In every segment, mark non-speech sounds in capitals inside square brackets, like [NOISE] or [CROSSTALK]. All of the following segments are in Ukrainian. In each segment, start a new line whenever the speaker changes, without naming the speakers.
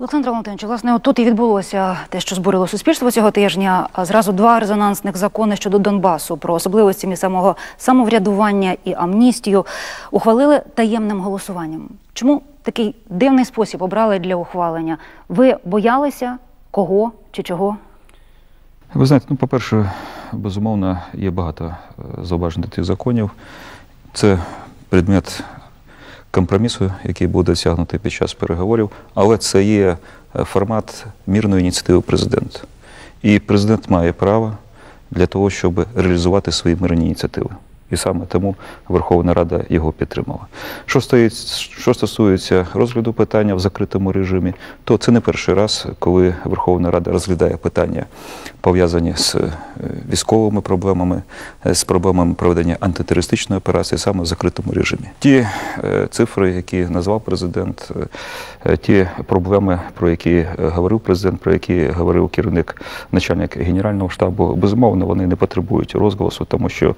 Олександр Валентинович, власне, тут і відбулося те, що збурило суспільство цього тижня. Зразу два резонансних закони щодо Донбасу про особливості місцевого самоврядування і амністію ухвалили таємним голосуванням. Чому такий дивний спосіб обрали для ухвалення? Ви боялися кого чи чого?
Ви знаєте, ну, по-перше, безумовно, є багато е, зауважень до тих законів. Це предмет компромісу, який буде досягнутий під час переговорів, але це є е, формат мірної ініціативи президента. І президент має право для того, щоб реалізувати свої мирні ініціативи. І саме тому Верховна Рада його підтримала. Що, стоїть, що стосується розгляду питання в закритому режимі, то це не перший раз, коли Верховна Рада розглядає питання, пов'язані з е, військовими проблемами, е, з проблемами проведення антитерористичної операції саме в закритому режимі. Ті е, цифри, які назвав президент, ті проблеми, про які говорив президент, про які говорив керівник, начальник Генерального штабу, безумовно, вони не потребують розголосу, тому що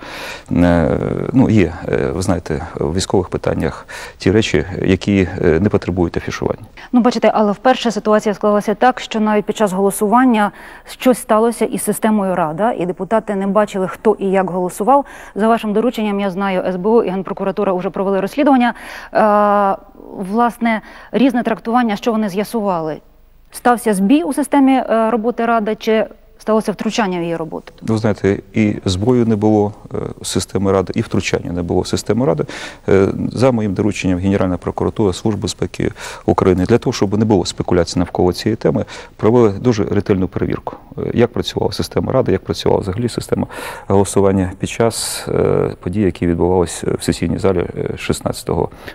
ну, є, е, ви знаєте, в військових питаннях ті речі, які е, не потребують афішування.
Ну, бачите, але вперше ситуація склалася так, що навіть під час голосування щось сталося із системою Рада, і депутати не бачили, хто і як голосував. За вашим дорученням, я знаю, СБУ і Генпрокуратура вже провели розслідування. Е, власне, різне трактування, що вони з'ясували. Стався збій у системі е, роботи Ради, чи сталося втручання в її роботу?
Ви знаєте, і зброю не було е, системи ради, і втручання не було в систему ради. Е, За моїм дорученням Генеральна прокуратура, Служби безпеки України для того, щоб не було спекуляцій навколо цієї теми, провели дуже ретельну перевірку, як працювала система ради, як працювала взагалі система голосування під час е, подій, які відбувалися в сесійній залі е, 16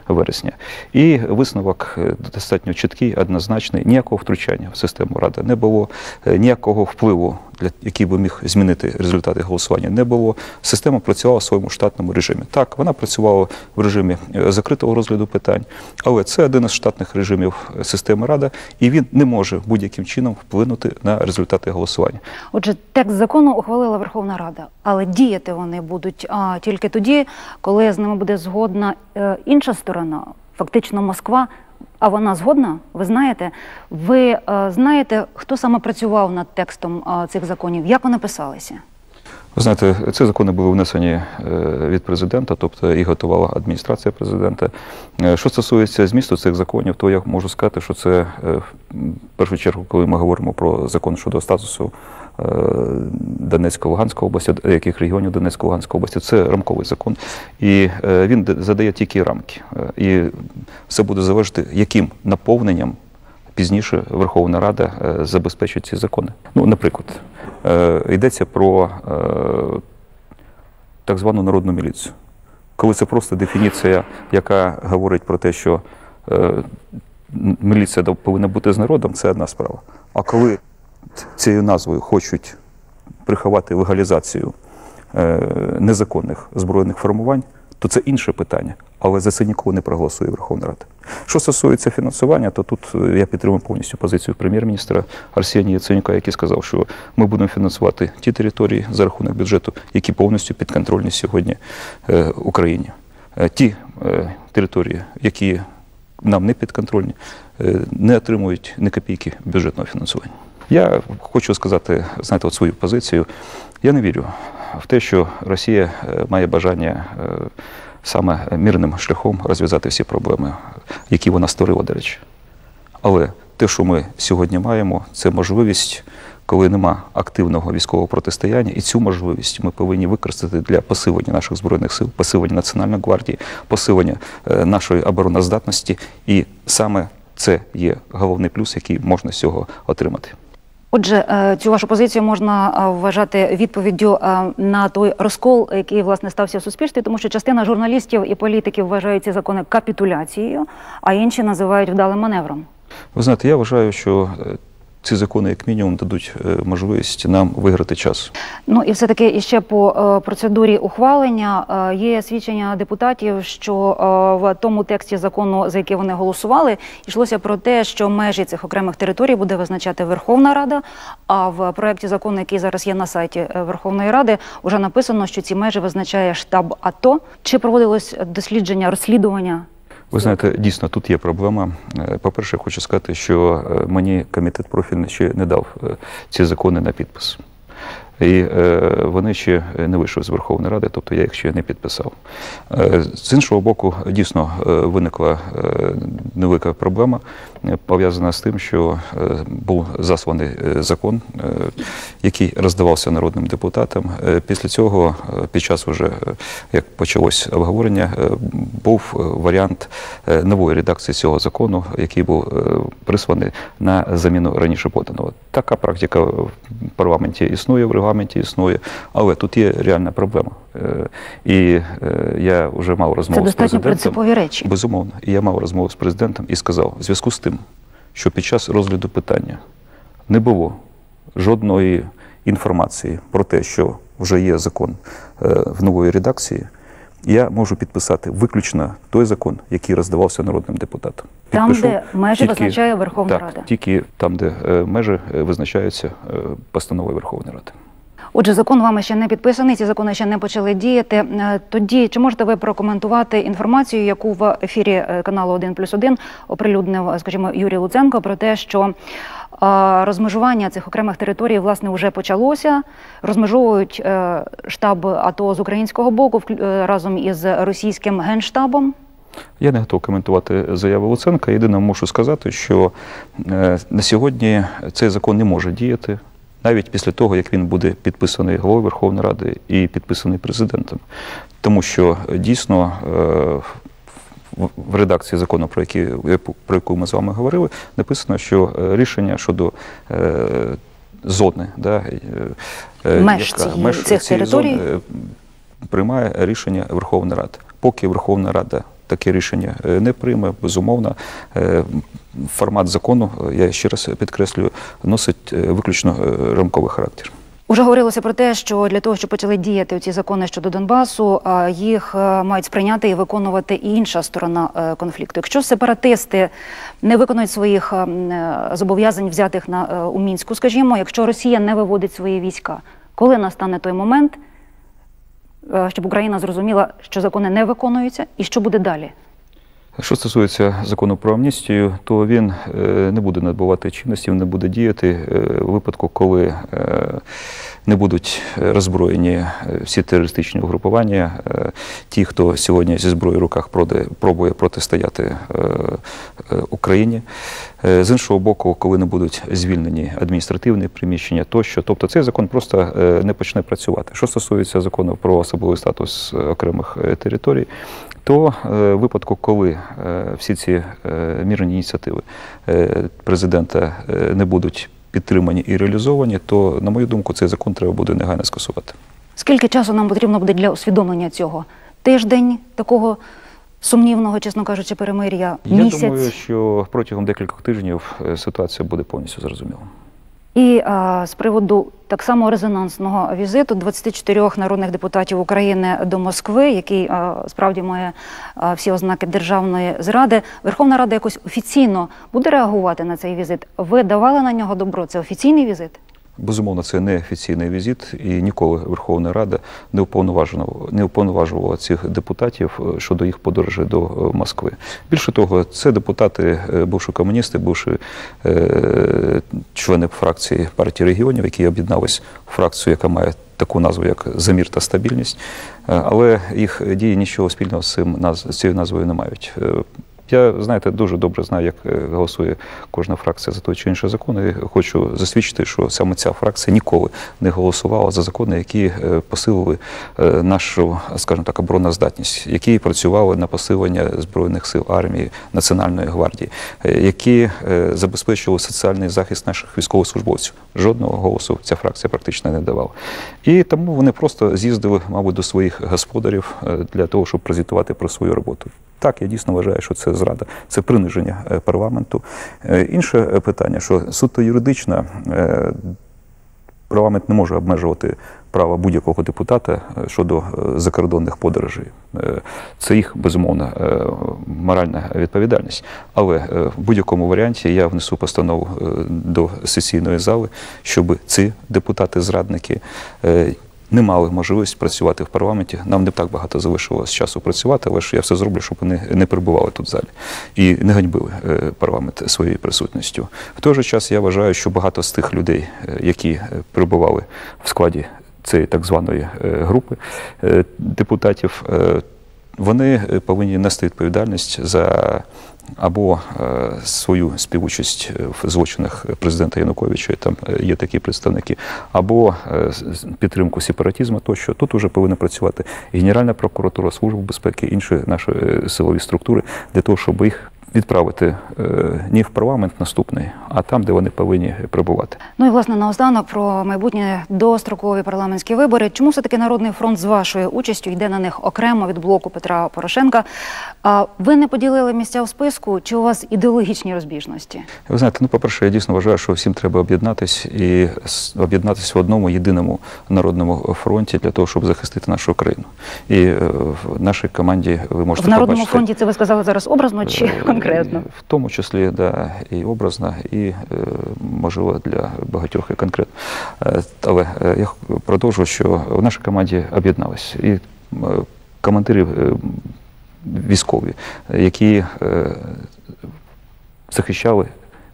вересня. І висновок е, достатньо чіткий, однозначний. Ніякого втручання в систему ради не було, е, ніякого впливу який би міг змінити результати голосування, не було. Система працювала в своєму штатному режимі. Так, вона працювала в режимі е, закритого розгляду питань, але це один із штатних режимів е, системи Рада, і він не може будь-яким чином вплинути на результати голосування.
Отже, текст закону ухвалила Верховна Рада, але діяти вони будуть а, тільки тоді, коли з ними буде згодна е, інша сторона, фактично Москва. А вона згодна? Ви знаєте? Ви е, знаєте, хто саме працював над текстом е, цих законів? Як вони писалися?
Ви знаєте, ці закони були внесені е, від президента, тобто і готувала адміністрація президента. Е, Що стосується змісту цих законів, то я можу сказати, що це е, в першу чергу, коли ми говоримо про закон щодо статусу е, Донецької Луганської області, яких регіонів Донецької Луганської області, це рамковий закон, і е, він задає тільки рамки. Е, І все буде залежати, яким наповненням пізніше Верховна Рада забезпечить ці закони. Ну, наприклад, йдеться про так звану народну міліцію. Коли це просто дефініція, яка говорить про те, що міліція повинна бути з народом, це одна справа. А коли цією назвою хочуть приховати легалізацію е, незаконних збройних формувань, то це інше питання. Але за це ніколи не проголосує Верховна Рада. Що стосується фінансування, то тут е, я підтримую повністю позицію прем'єр-міністра Арсенія Яценюка, який сказав, що ми будемо фінансувати ті території за рахунок бюджету, які повністю підконтрольні сьогодні е, Україні. Ті території, які нам не підконтрольні, не отримують ні копійки бюджетного фінансування. Я хочу сказати, знаєте, от свою позицію. Я не вірю в те, що Росія е, має бажання е, саме мирним шляхом розв'язати всі проблеми, які вона створила, до речі. Але те, що ми сьогодні маємо, це можливість, коли нема активного військового протистояння, і цю можливість ми повинні використати для посилення наших збройних сил, посилення Національної гвардії, посилення е, нашої обороноздатності. І саме це є головний плюс, який можна з цього отримати.
Отже, е, цю вашу позицію можна е, вважати відповіддю е, на той розкол, який власне стався в суспільстві, тому що частина журналістів і політиків вважають ці закони капітуляцією, а інші називають вдалим маневром.
Ви знаєте, я вважаю, що ці закони, як мінімум, дадуть е, можливість нам виграти час.
Ну і все таки іще по е, процедурі ухвалення е, є свідчення депутатів, що в тому тексті закону, за який вони голосували, йшлося про те, що межі цих окремих територій буде визначати Верховна Рада. А в проєкті закону, який зараз є на сайті Верховної Ради, вже написано, що ці межі визначає штаб АТО. Чи проводилось дослідження, розслідування?
Ви знаєте, дійсно тут є проблема. Е, По-перше, хочу сказати, що е, мені комітет профільний ще не дав е, ці закони на підпис. І вони ще не вийшли з Верховної Ради, тобто я їх ще не підписав. З іншого боку, дійсно виникла невелика проблема, пов'язана з тим, що е, був засланий е, закон, е, який роздавався народним депутатам. Після цього, під час вже, е, як почалось обговорення, був варіант нової редакції цього закону, який був присланий на заміну раніше поданого. Така практика в парламенті існує, в регламенті існує, але тут є реальна проблема. Е, І е, я вже мав
Це
розмову з
достатньо принципові речі.
Безумовно. І я мав розмову з президентом і сказав, в зв'язку з тим, що під час розгляду питання не було жодної інформації про те, що вже є закон е, в нової редакції, я можу підписати виключно той закон, який роздавався народним депутатам.
Там,
Підпишу
де межі
тільки-
визначає Верховна
так,
Рада.
Тільки там, де е, межі визначаються е, постановою Верховної Ради.
Отже, закон вами ще не підписаний, ці закони ще не почали діяти. Е, Тоді чи можете ви прокоментувати інформацію, яку в ефірі е, каналу 1 плюс 1 оприлюднив, е, скажімо, Юрій Луценко про те, що розмежування цих окремих територій власне вже почалося. Розмежовують штаб АТО з українського боку разом із російським генштабом.
Я не готов коментувати заяву Луценка. Єдине можу сказати, що на сьогодні цей закон не може діяти. Навіть після того, як він буде підписаний головою Верховної Ради і підписаний президентом, тому що е, дійсно е, в- редакції закону, про які про яку ми з вами говорили, написано, що е, рішення щодо е, зони, да, е, е,
Меж цих
цієї
територій.
зони, е, приймає рішення Верховна Рада. Поки Верховна Рада таке рішення е, не прийме, безумовно, е, формат закону, е, я ще раз підкреслюю, носить виключно рамковий характер.
Уже говорилося про те, що для того, щоб почали діяти ці закони щодо Донбасу, їх мають сприйняти і виконувати і інша сторона конфлікту. Якщо сепаратисти не виконують своїх зобов'язань, взятих на у мінську, скажімо, якщо Росія не виводить свої війська, коли настане той момент, щоб Україна зрозуміла, що закони не виконуються, і що буде далі?
Що стосується закону про амністію, то він е, не буде набувати чинності, він не буде діяти е, у випадку, коли е, не будуть роззброєні е, всі терористичні угрупування, е, ті, хто сьогодні зі зброєю в руках пробує протистояти е, е, Україні. Е, З іншого боку, коли не будуть звільнені адміністративні приміщення тощо, тобто цей закон просто е, не почне працювати. Що стосується закону про особливий статус е, окремих е, територій, то е, в випадку, коли е, всі ці е, мірні ініціативи президента не будуть підтримані і реалізовані, то, на мою думку, цей закон треба буде негайно скасувати.
Скільки часу нам потрібно буде для усвідомлення цього? Тиждень такого сумнівного, чесно кажучи, перемир'я? Місяць?
Я думаю, що протягом декількох тижнів ситуація буде повністю зрозуміла.
І а, з приводу так само резонансного візиту 24 народних депутатів України до Москви, який а, справді має а, всі ознаки державної зради, Верховна Рада якось офіційно буде реагувати на цей візит. Ви давали на нього добро? Це офіційний візит?
Безумовно, це не офіційний візит, і ніколи Верховна Рада не уповноважувала, не уповноважувала цих депутатів е, щодо їх подорожі до е, Москви. Більше того, це депутати, е, бувши комуністи, бувши е, члени фракції партії регіонів, які об'єднались в фракцію, яка має таку назву, як Замір та стабільність. Але їх дії нічого спільного з цим з цією назвою не мають. Я, знаєте, дуже добре знаю, як е, голосує кожна фракція за той чи інший закон. І хочу засвідчити, що саме ця фракція ніколи не голосувала за закони, які е, посилили е, нашу, скажімо так, обороноздатність, які працювали на посилення збройних сил армії, національної гвардії, які забезпечували соціальний захист наших військовослужбовців. Жодного голосу ця фракція практично не давала. І тому вони просто з'їздили, мабуть, до своїх господарів е, для того, щоб презентувати про свою роботу. Так, я дійсно вважаю, що це зрада, це приниження е, парламенту. Е, Інше питання, що суто юридично парламент не може обмежувати права будь-якого депутата е, щодо е, закордонних подорожей. Е, Це їх безумовно е, моральна відповідальність. Але в будь-якому варіанті я внесу постанову до сесійної зали, щоб ці депутати-зрадники. не мали можливість працювати в парламенті. Нам не так багато залишилось часу працювати, але ж я все зроблю, щоб вони не перебували тут в залі і не ганьбили парламент своєю присутністю. В той же час я вважаю, що багато з тих людей, які перебували в складі цієї так званої е, групи е, депутатів, е, вони повинні нести відповідальність за або свою співучасть в злочинах президента Януковича, там є такі представники, або підтримку сепаратизму, тощо. Тут вже повинна працювати Генеральна прокуратура, Служба безпеки, інші наші силові структури для того, щоб їх відправити е, не в парламент наступний, а там, де вони повинні перебувати.
Ну і власне наостанок про майбутні дострокові парламентські вибори. Чому все таки народний фронт з вашою участю йде на них окремо від блоку Петра Порошенка? А ви не поділили місця у списку? Чи у вас ідеологічні розбіжності?
Ви знаєте, ну, по-перше, я дійсно вважаю, що всім треба об'єднатись і об'єднатися в одному єдиному народному фронті для того, щоб захистити нашу країну. І е, в нашій команді ви можете
В народному
побачити,
фронті це ви сказали зараз образно чи [LAUGHS] конкретно?
В тому числі, да, і образно, і е, можливо для багатьох і конкретно. Е, Але е, я продовжу, що в нашій команді об'єднались і командири військові, які захищали.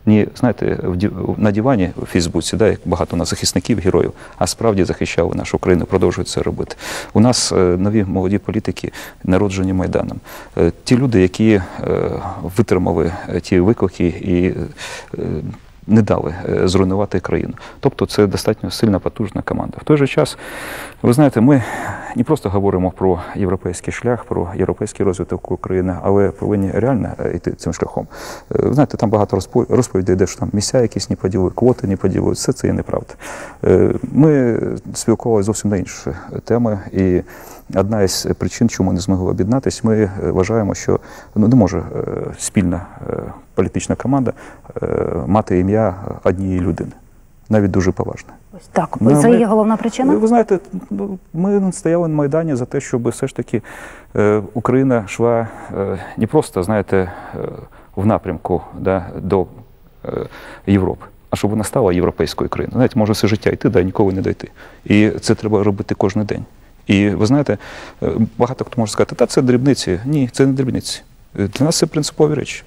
Ні, знаєте, на дивані в Фейсбуці, да, як багато у нас захисників, героїв, а справді захищали нашу країну, продовжують це робити. У нас е, нові молоді політики, народжені Майданом. Е, Ті люди, які е, витримали ті виклики і не дали е, зруйнувати країну. Тобто це достатньо сильна, потужна команда. В той же час, ви знаєте, ми не просто говоримо про європейський шлях, про європейський розвиток України, але повинні реально е, йти цим шляхом. Е, знаєте, там багато розпо- розповідей, де що там місця якісь не поділили, квоти не поділили. Все це є неправда. Ми спілкувалися зовсім на інші теми, і одна із причин, чому не змогли об'єднатися, ми е, вважаємо, що ну, не може е, спільна е, політична команда мати ім'я однієї людини, навіть дуже поважне.
Ось так.
Ну,
це
ми-
є головна причина.
Ви знаєте, ну, ми стояли на Майдані за те, щоб все ж таки Україна йшла не просто, знаєте, в напрямку да, до Європи, а щоб вона стала європейською країною. Знаєте, може все життя йти, да, ніколи не дойти. І це треба робити кожен день. І ви знаєте, е, багато хто може сказати, та це дрібниці. Ні, це не дрібниці. Е, Для нас це принципові речі.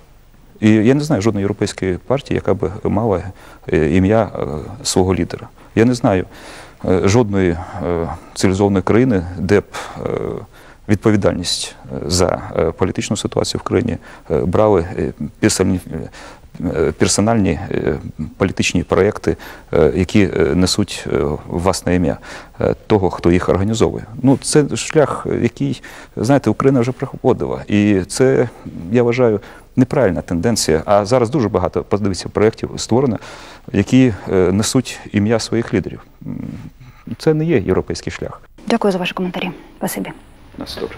І я не знаю жодної європейської партії, яка б мала е, ім'я свого лідера. Я не знаю жодної цивілізованої країни, де б відповідальність за політичну ситуацію в країні брали персональні е, політичні проекти, е, які е, несуть власне ім'я того, хто їх організовує. Ну, це шлях, який, знаєте, Україна вже проходила. І це, я вважаю, неправильна тенденція. А зараз дуже багато подивіться проєктів створено, які несуть ім'я своїх лідерів. Це не є європейський шлях.
Дякую за ваші коментарі. Спасибі.
На все добре.